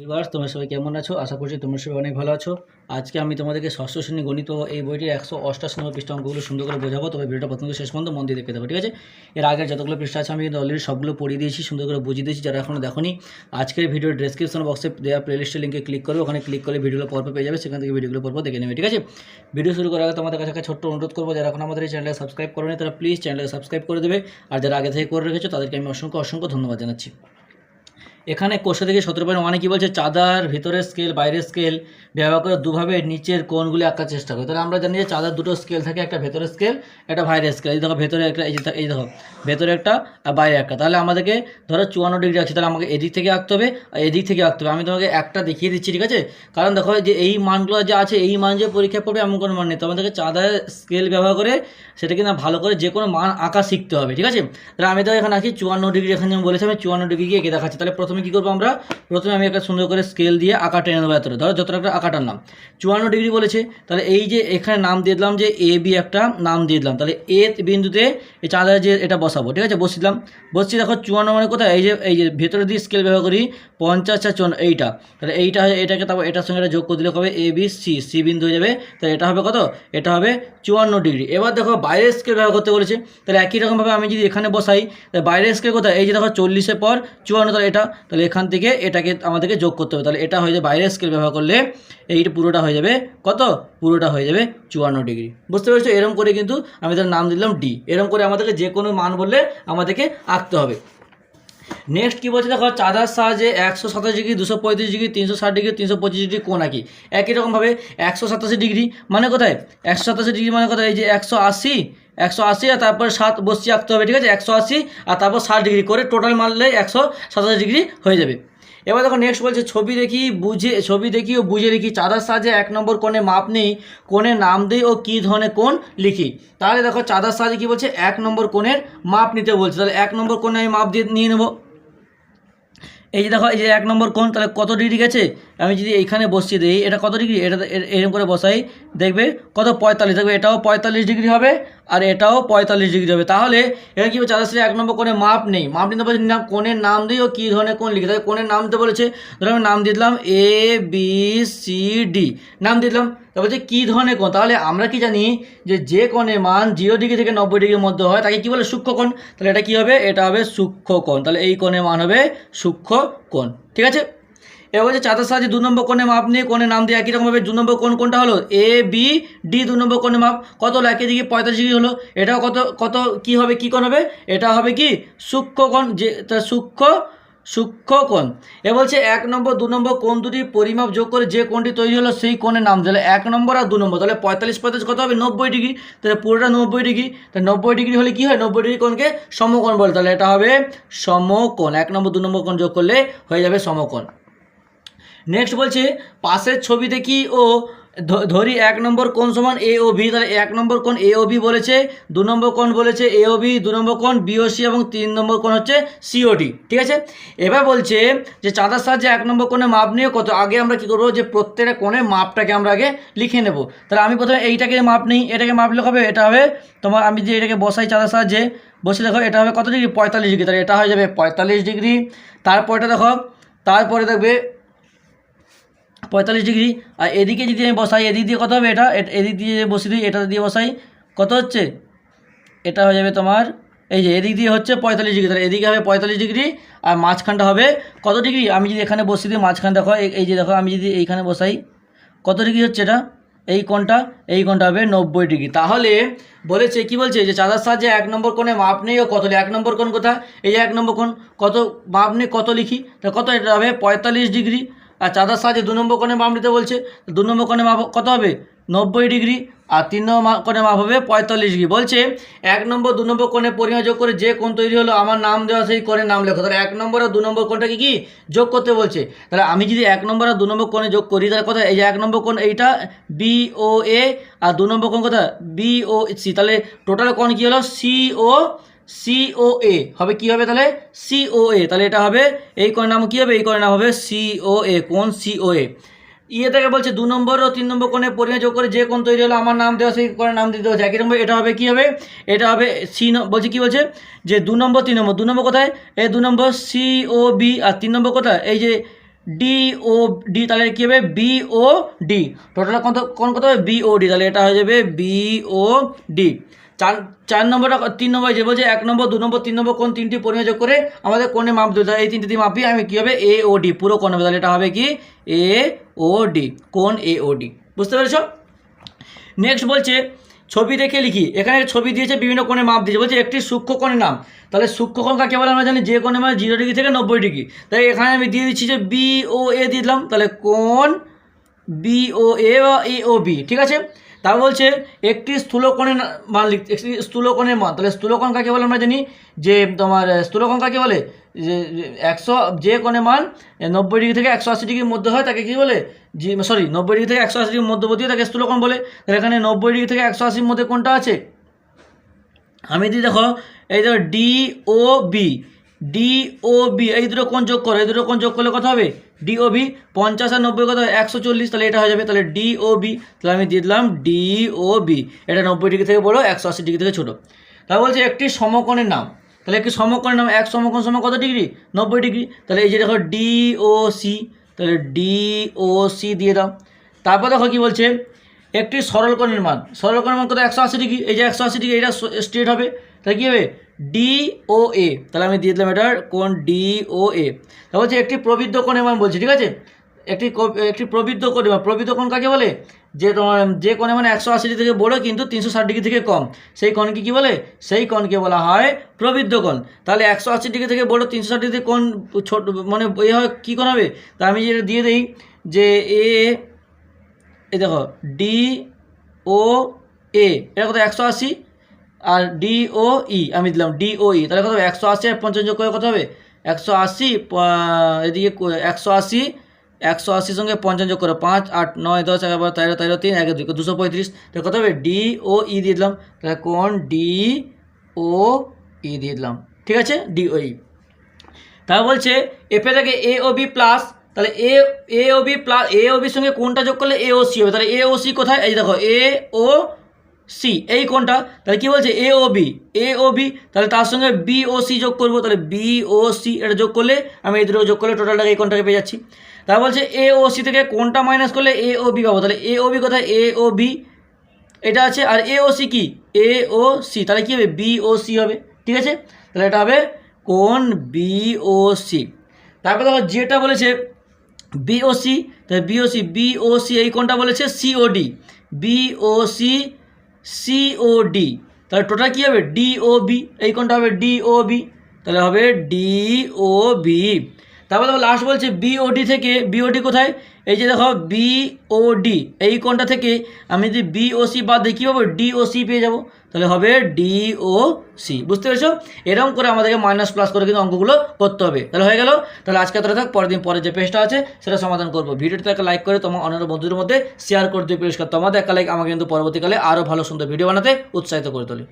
Viewers, তোমরা সবাই কেমন আছো? আশা করছি তোমরা সবাই অনেক ভালো আছো। আজকে আমি তোমাদেরকে ষষ্ঠ শ্রেণি গণিত এই বইটির একশো অষ্টাশি নম্বর পৃষ্ঠা অঙ্কগুলো সুন্দর করে বোঝাবো। তবে ভিডিওটা প্রথম শেষ পর্যন্ত মন দিয়ে দেখতে থাকো, ঠিক আছে? এর আগে যতগুলো পৃষ্ঠা আছে, আমি কিন্তু অলরেডি সবগুলো পড়িয়ে দিয়েছি, সুন্দর করে বুঝিয়ে দিয়েছি, যারা এখনও দেখোনি। আজকের ভিডিওর ডেসক্রিপশন বক্সে দেওয়া প্লেলিস্টের লিঙ্কে ক্লিক করবে। ওখানে ক্লিক করলে ভিডিওগুলো পরপর পেয়ে যাবে, সেখান থেকে ভিডিওগুলো পরপর দেখে নেবে, ঠিক আছে? ভিডিও শুরু করার আগে তোমাদের কাছে একটা ছোট্ট অনুরোধ করব, যারা এখন আমাদের এই চ্যানেলে সাবস্ক্রাইব করেনি, তারা প্লিজ চ্যানেলকে সাবস্ক্রাইব করে দেবে। আর যারা আগে থেকে করে রেখেছো, তাদেরকে আমি অসংখ্য অসংখ্য ধন্যবাদ জানাচ্ছি। এখানে কোষে থেকে সতেরো পয়েন্ট মানে কী বলছে? চাঁদার ভিতরের স্কেল বাইরের স্কেল ব্যবহার করে দুভাবে নিচের কোণগুলি আঁকার চেষ্টা করে। তাহলে আমরা জানি যে চাঁদার দুটো স্কেল থাকে, একটা ভেতরের স্কেল একটা বাইরের স্কেল এই দেখো, ভেতরে একটা, এই দেখো, ভেতরে একটা আর বাইরে একটা। তাহলে আমাদেরকে ধরো চুয়ান্ন ডিগ্রি আছে, তাহলে আমাকে এদিক থেকে আঁকতে হবে আর এদিক থেকে আঁকতে হবে। আমি তোমাকে একটা দেখিয়ে দিচ্ছি, ঠিক আছে? কারণ দেখো যে এই মানগুলো যে আছে, এই মান যে পরীক্ষা পড়বে এমন কোনো মান নেই। তো আমাদেরকে চাঁদার স্কেল ব্যবহার করে সেটাকে না ভালো করে যে কোনো মান আঁকা শিখতে হবে, ঠিক আছে? তাহলে আমি তো এখানে আঁকি চুয়ান্ন ডিগ্রি, এখানে বলেছি, আমি চুয়ান্ন ডিগ্রি এঁকে দেখাচ্ছি। তাহলে প্রথমে কী করব আমরা? প্রথমে আমি একটা সুন্দর করে স্কেল দিয়ে আঁকা টেনে নেব এতটা। ধরো যতটা একটা আঁকা টানলাম চুয়ান্ন ডিগ্রি বলেছে। তাহলে এই যে এখানে নাম দিয়ে দিলাম যে এ বি একটা নাম দিয়ে দিলাম। তাহলে এ বিন্দুতে এই চাঁদার যে এটা বসাবো। ঠিক আছে? বসিয়ে দিলাম বসছি, দেখো চুয়ান্ন মানে কোথায়? এই যে এই যে ভেতরে দিয়ে স্কেল ব্যবহার করি, পঞ্চাশ আর চুয়ান্ন, এইটা। তাহলে এইটা হয়, এটাকে তারপর এটার সঙ্গে এটা যোগ করে দিলে হবে এ বি সি সি বিন্দু হয়ে যাবে। তাহলে এটা হবে কত? এটা হবে চুয়ান্ন ডিগ্রি। এবার দেখো বাইরের স্কেল ব্যবহার করতে বলেছে। তাহলে একই রকমভাবে আমি যদি এখানে বসাই, তাহলে বাইরের স্কেল কোথায়? এই যে দেখো চল্লিশের পর চুয়ান্ন, তাহলে এটা তাহলে এখান থেকে এটাকে আমাদেরকে যোগ করতে হবে। তাহলে এটা হয়ে যাবে বাইরের স্কেল ব্যবহার করলে এইটা পুরোটা হয়ে যাবে কত? পুরোটা হয়ে যাবে চুয়ান্ন ডিগ্রি। বুঝতে পেরেছ? এরকম করে কিন্তু আমি তার নাম দিলাম ডি এরকম করে আমাদেরকে যে কোনো মান বললে আমাদেরকে আঁকতে হবে। নেক্সট কী বলছে? দেখো, চাঁদার সাহায্যে একশো সাতাশ ডিগ্রি, দুশো পঁয়ত্রিশ ডিগ্রি, তিনশো ষাট ডিগ্রি, তিনশো পঁচিশ ডিগ্রি কোন আঁকি। একই রকমভাবে একশো সাতাশি ডিগ্রি মানে কোথায়? একশো সাতাশি ডিগ্রি মানে কোথায়? এই যে একশো আশি একশো আশি আর তারপরে সাত বসিয়ে আঁকতে হবে, ঠিক আছে? একশো আশি আর তারপর ষাট ডিগ্রি করে টোটাল মারলে একশো সাতাশি ডিগ্রি হয়ে যাবে। এবার দেখো নেক্সট বলছে, ছবি দেখি, বুঝে, ছবি দেখি ও বুঝে লিখি। চাঁদার সাজে এক নম্বর কোণে মাপ নেই, কোণে নাম দিই ও কী ধরনের কোণ লিখি। তাহলে দেখো চাঁদার সাজে কী বলছে? এক নম্বর কোণের মাপ নিতে বলছে। তাহলে এক নম্বর কোণে আমি মাপ দিয়ে, নিয়ে নেব। এই যে দেখো, এই যে এক নম্বর কোণ, তাহলে কত ডিগ্রি গেছে? আমি যদি এইখানে বসিয়ে দিই, এটা কত ডিগ্রি? এটা এরকম করে বসাই, দেখবে কত পঁয়তাল্লিশ, দেখবে এটাও পঁয়তাল্লিশ ডিগ্রি হবে আর এটাও পঁয়তাল্লিশ ডিগ্রি হবে। তাহলে এটা কী চাঁদা এক নম্বর কোণে মাপ নেই। মাপ নিতে বলছে নাম কোণের নাম দিই ও কী ধরনের কোণ লিখে, তাহলে কোণের নাম দিতে বলেছে, ধরো আমি নাম দিয়ে দিলাম এ বি সি ডি নাম দিয়ে দিলাম তারপর যে কী ধরনের কোণ? তাহলে আমরা কি জানি যে যে কোণের মান জিরো ডিগ্রি থেকে নব্বই ডিগ্রির মধ্যে হয়, তাকে কী বলে সূক্ষ্ম কোণ? তাহলে এটা কী হবে? এটা হবে সূক্ষ্ম কোণ। তাহলে এই কোণের মান হবে সূক্ষ্ম কোণ। ঠিক আছে? এবার হচ্ছে চাঁদার সাহায্যে দু নম্বর কোণে মাপ নিয়ে কোণের নাম দিয়ে একই রকমভাবে দু নম্বর কোণ কোনটা হলো এ বি ডি দু নম্বর কোণে মাপ। কত হলো? একই দিকে পঁয়তাল্লিশ ডিগ্রি হলো। এটাও কত কত কি হবে? কি কোণ হবে? এটা হবে কি? সূক্ষ্ম কোণ। যে সূক্ষ্ম সূক্ষ্ম কোণ এ বলছে এক নম্বর, দু নম্বর কোণ দুটি পরিমাপ যোগ করে যে কোণটি তৈরি হলো সেই কোণের নাম। তাহলে এক নম্বর আর দু নম্বর, তাহলে পঁয়তাল্লিশ পঁয়তাল্লিশ কত হবে? নব্বই ডিগ্রি। তাহলে পুরোটা নব্বই ডিগ্রি। তাহলে নব্বই ডিগ্রি হলে কি হয়? নব্বই ডিগ্রি কোণকে সমকোণ বলে। তাহলে এটা হবে সমকোণ। এক নম্বর, দু নম্বর কোণ যোগ করলে হয়ে যাবে সমকোণ। নেক্সট বলছে, পাশের ছবি দেখি ও ধরি এক নম্বর কোন সমান এ ও ভি তাহলে এক নম্বর কোন এ ও ভি বলেছে, দু নম্বর কোন বলেছে এ ও ভি দু নম্বর কোণ বিওসি এবং তিন নম্বর কোন হচ্ছে সিওডি ঠিক আছে? এবার বলছে যে চাঁদার সাহায্যে এক নম্বর কোণে মাপ নিয়ে কত, আগে আমরা কী করব যে প্রত্যেকটা কোণে মাপটাকে আমরা আগে লিখে নেব। তাহলে আমি প্রথমে এইটাকে মাপ নিই, এটাকে মাপ লিখে হবে, এটা হবে তোমার আমি যে এটাকে বসাই চাঁদার সাহায্যে, বসে দেখো এটা হবে কত ডিগ্রি? পঁয়তাল্লিশ ডিগ্রি, তাহলে এটা হয়ে যাবে পঁয়তাল্লিশ ডিগ্রি, তারপরটা দেখো, তারপরে দেখবে পঁয়তাল্লিশ ডিগ্রি। আর এদিকে যদি আমি বসাই, এদিক দিয়ে কত হবে এটা? এদিক দিয়ে বসিয়ে দিই এটা দিয়ে বসাই, কত হচ্ছে? এটা হয়ে যাবে তোমার, এই যে এদিক দিয়ে হচ্ছে পঁয়তাল্লিশ ডিগ্রি। তাহলে এদিকে হবে পঁয়তাল্লিশ ডিগ্রি, আর মাঝখানটা হবে কত ডিগ্রি? আমি যদি এখানে বসিয়ে দিই, মাঝখান দেখো, এই- যে দেখো, আমি যদি এইখানে বসাই, কত ডিগ্রি হচ্ছে এটা? এই কোণটা এই কোণটা হবে নব্বই ডিগ্রি। তাহলে বলেছে, কি বলছে? যে চাঁদার সাহায্যে এক নম্বর কোণে মাপ নেই ও কত এক নম্বর কোণ কোথা এই যে এক নম্বর কোণ, কত মাপ নেই, কত লিখি? তা কত এটা হবে? পঁয়তাল্লিশ ডিগ্রি। আর চাঁদার সাহায্যে দু নম্বর কোণে মাপ নিতে বলছে, দু নম্বর কোণে মাপ কত হবে? নব্বই ডিগ্রি আর তিন নম্বর কোণে মাপ হবে পঁয়তাল্লিশ ডিগ্রি। বলছে, এক নম্বর, দু নম্বর কোণে পরিমাপ যোগ করে যে কোণ তৈরি হলো, আমার নাম দেওয়া সেই কোণের নাম লেখো। তাহলে এক নম্বর আর দু নম্বর কোণটাকে কি যোগ করতে বলছে? তাহলে আমি যদি এক নম্বর আর দু নম্বর কোণে যোগ করি, তাহলে কথা এই যে এক নম্বর কোণ, এইটা বি ও এ আর দু নম্বর কোণ কথা বি ও সি তাহলে টোটাল কোণ কী হলো? সি ও সি ও এ হবে কি হবে তাহলে? সি ও এ তাহলে এটা হবে, এই কোণের নাম কি হবে? এই কোণের নাম হবে সি ও এ কোণ সি ও এ ইয়ে থেকে বলছে দু নম্বর ও তিন নম্বর কোণে পরিমাপ যোগ করে যে কোণ তৈরি হলো, আমার নাম দেওয়া সেই কোণের নাম দিতে হচ্ছে একই রকম এটা হবে কি হবে? এটা হবে সি বলছে কি বলছে? যে দু নম্বর, তিন নম্বর। দু নম্বর কোথায়? এই দু নম্বর সি ও বি আর তিন নম্বর কোথায়? এই যে ডি ও ডি তাহলে কী হবে? বি ও ডি টোটাল কত কোন কত হবে? বি ও ডি তাহলে এটা হয়ে যাবে বি ও ডি চার চার নম্বরটা তিন নম্বর যে বলছে, এক নম্বর, দু নম্বর, তিন নম্বর, কোন তিনটি পরিমাপ যোগ করে আমাদের কোণে মাপ দিতে এই তিনটি দিয়ে মাপি আমি কী হবে? এ ও ডি পুরো হবে। তাহলে এটা হবে কি? এ ও ডি কোণ এ ও ডি বুঝতে পেরেছ? নেক্সট বলছে, ছবি দেখে লিখি। এখানে ছবি দিয়েছে, বিভিন্ন কোণে মাপ দিয়েছে। বলছে একটি সূক্ষ্ম কোণের নাম। তাহলে সূক্ষ্ম কোণ কাকে বলে আমরা জানি? যে কোণে মানে জিরো ডিগ্রি থেকে নব্বই ডিগ্রি তাই এখানে আমি দিয়ে দিচ্ছি যে বি ও এ দিয়ে দিলাম। তাহলে কোণ বি ও এ বা এ ও বি ঠিক আছে? তা বলছে একটি স্থূলকোণের মান লিখতে একটি স্থূলকোণের মান। তাহলে স্থূলকোণ কাকে বলে আমরা জানি? যে তোমার স্থূলকোণ কাকে বলে? যে যে একশো, যে কোণে মান নব্বই ডিগ্রি থেকে একশো আশি ডিগ্রির মধ্যে হয়, তাকে কী বলে? জি, সরি, নব্বই ডিগ্রি থেকে একশো আশি ডিগ্রির মধ্যবর্তী তাকে স্থূলকোণ বলে। তাহলে এখানে নব্বই ডিগ্রি থেকে একশো আশির মধ্যে কোনটা আছে? আমি যদি দেখো, এই দেখো D O B D O B এই দুটো কোন যোগ করো, এই দুটো কোন যোগ করলে কত হবে? ডি ও বি পঞ্চাশ আর নব্বই কত একশো চল্লিশ, তাহলে এটা হয়ে যাবে, তাহলে ডি ও বি তাহলে আমি দিয়ে দিলাম ডি ও বি এটা নব্বই ডিগ্রি থেকে বড়ো, একশো আশি ডিগ্রি থেকে ছোটো। তাহলে বলছে একটি সমকোণের নাম, তাহলে একটি সমকোণের নাম, এক সমকোণ সময় কত ডিগ্রি? নব্বই ডিগ্রি। তাহলে এই যে দেখো ডি ও সি তাহলে ডি ও সি দিয়ে দাও। তারপর দেখো কি বলছে? একটি সরল কোণের মান সরল কোণের মান কত? একশো আশি ডিগ্রি, এই যে একশো আশি ডিগ্রি এটা স্ট্রেট হবে। তাহলে কী হবে? ডি ও এ তাহলে আমি দিয়ে দিলাম এটার কোন ডি ও এ তাহলে বলছে একটি প্রবৃদ্ধ কোণের মান বলছি, ঠিক আছে? একটি একটি প্রবৃদ্ধ কোণের মান প্রবৃদ্ধ কোণ কাকে বলে? যে তোমার, যে কোণে মানে একশো আশি ডিগ্রি থেকে বড়, কিন্তু তিনশো ষাট ডিগ্রি থেকে কম। সেই কোণকে কী বলে? সেই কোণকে বলা হয় প্রবৃদ্ধ কোণ। তাহলে একশো আশি ডিগ্রি থেকে বড়, তিনশো ষাট ডিগ্রি কোণ ছোট মানে এ হয়, কী কোণ হবে? তা আমি যেটা দিয়ে দিই যে এ এই দেখো ডি ও এ এটা কত? একশো আশি। আর ডি ও ই আমি দিলাম ডি ও ই তাহলে কত হবে? একশো আশি আর পঞ্চাশ যোগ করে কত হবে? একশো আশি এদিকে একশো আশি, একশো আশির সঙ্গে পঞ্চাশ যোগ করো, পাঁচ, আট, নয়, দশ, এগারো তেরো তেরো, তিন, এক, দুই দুশো পঁয়ত্রিশ, তাহলে কত হবে? ডি ও ই দিয়ে দিলাম, তাহলে কোন ডি ও ই দিয়ে দিলাম, ঠিক আছে? ডি ও ই তারপর বলছে এফে থেকে এ ও বি প্লাস তাহলে এ এ ও বি প্লাস এ ও বির সঙ্গে কোনটা যোগ করলে এ ও সি হবে, তাহলে এ ও সি কোথায়? এই দেখো এ ও সি এই কোনটা? তাহলে কি বলছে? এ ও বি এ ও বি তাহলে তার সঙ্গে বি ও সি যোগ করব। তাহলে বি ও সি এটা যোগ করলে আমি এই যোগ করলে টোটালটাকে এই কোনটাকে পেয়ে যাচ্ছি। তারপর বলছে এ ও সি থেকে কোনটা মাইনাস করলে এ ও বি পাবো? তাহলে এ ও বি কোথায়? এ ও বি এটা আছে। আর এ ও সি কি? এ ও সি তাহলে কী হবে? বি ও সি হবে। ঠিক আছে? তাহলে এটা হবে কোন বি ও সি তারপর দেখো যেটা বলেছে বিওসি তাহলে বিওসি বিওসি এই কোনটা বলেছে? সিওডি বিওসি সিওডি তাহলে টোটাল কী হবে? ডিওবি এই কোনটা হবে? ডিওবি তাহলে হবে ডিওবি তারপর দেখো লাস্ট বলছে বিওডি থেকে বিওডি কোথায়? এই যে দেখো বিওডি এই কোনটা থেকে আমি যদি বিওসি বাদ দিই, কী পাবো? ডিওসি পেয়ে যাব। তাহলে হবে ডিওসি বুঝতে পেরেছ? এরকম করে আমাদেরকে মাইনাস প্লাস করে কিন্তু অঙ্কগুলো করতে হবে। তাহলে হয়ে গেল। তাহলে আজকে তোরা থাক, পরের দিন পরে যে পেজটা আছে, সেটা সমাধান করব। ভিডিওটা একটা লাইক করে তোমার অন্যান্য বন্ধুদের মধ্যে শেয়ার করে দিও, পরিষ্কার। তোমাদের একটা লাইক আমাকে কিন্তু পরবর্তীকালে আরও ভালো, সুন্দর ভিডিও বানাতে উৎসাহিত করে তোলে।